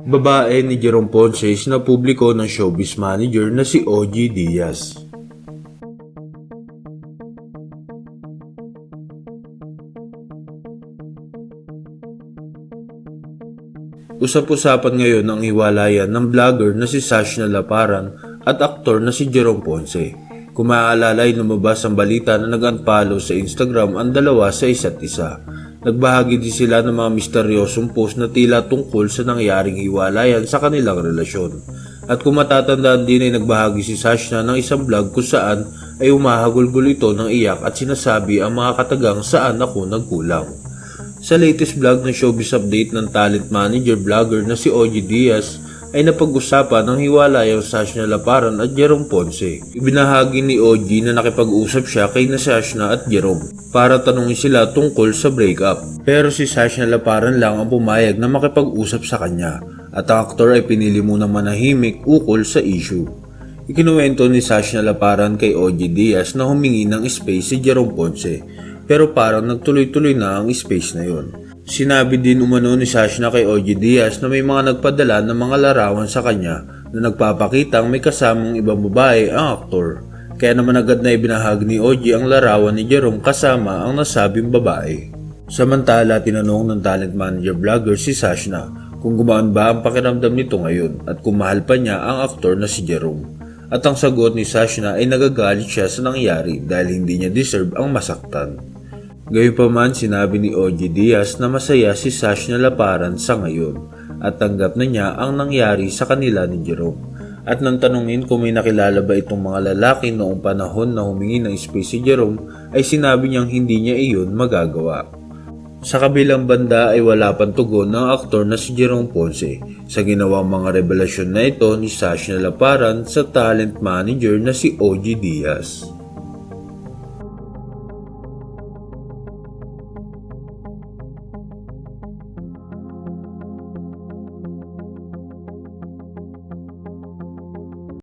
Babae ni Jerome Ponce na publiko ng showbiz manager na si OG Diaz. Usap-usapan ngayon ang hiwalayan ng vlogger na si Sash na Laparan at aktor na si Jerome Ponce. Kung maaalala ay lumabas ang balita na nag-unfollow sa Instagram ang dalawa sa isa't isa. Nagbahagi din sila ng mga misteryosong post na tila tungkol sa nangyaring hiwalayan sa kanilang relasyon. At kung matatandaan din ay nagbahagi si Sashna ng isang vlog kung saan ay umahagulgul ito ng iyak at sinasabi ang mga katagang saan ako nagkulang. Sa latest vlog ng showbiz update ng talent manager vlogger na si OG Diaz ay napag-usapan ng hiwalayang Sashna Laparan at Jerome Ponce. Ibinahagi ni OG na nakipag-usap siya kay na Sashna at Jerome para tanungin sila tungkol sa breakup. Pero si Sashna Laparan lang ang pumayag na makipag-usap sa kanya at ang aktor ay pinili munang manahimik ukol sa issue. Ikinuwento ni Sashna Laparan kay OG Diaz na humingi ng space si Jerome Ponce pero parang nagtuloy-tuloy na ang space na yon. Sinabi din umano ni Sashna kay OG Diaz na may mga nagpadala ng mga larawan sa kanya na nagpapakitang may kasamang ibang babae ang aktor. Kaya naman agad na ibinahagi ni OG ang larawan ni Jerome kasama ang nasabing babae. Samantala, tinanong ng talent manager vlogger si Sashna kung gumaan ba ang pakiramdam nito ngayon at kung mahal pa niya ang aktor na si Jerome. At ang sagot ni Sashna ay nagagalit siya sa nangyari dahil hindi niya deserve ang masaktan. Gayunpaman sinabi ni OG Diaz na masaya si Sash na laparan sa ngayon at tanggap na niya ang nangyari sa kanila ni Jerome. At nang tanungin kung may nakilala ba itong mga lalaki noong panahon na humingi ng space si Jerome ay sinabi niyang hindi niya iyon magagawa. Sa kabilang banda ay wala pang tugon ng aktor na si Jerome Ponce sa ginawang mga revelasyon na ito ni Sash na laparan sa talent manager na si OG Diaz.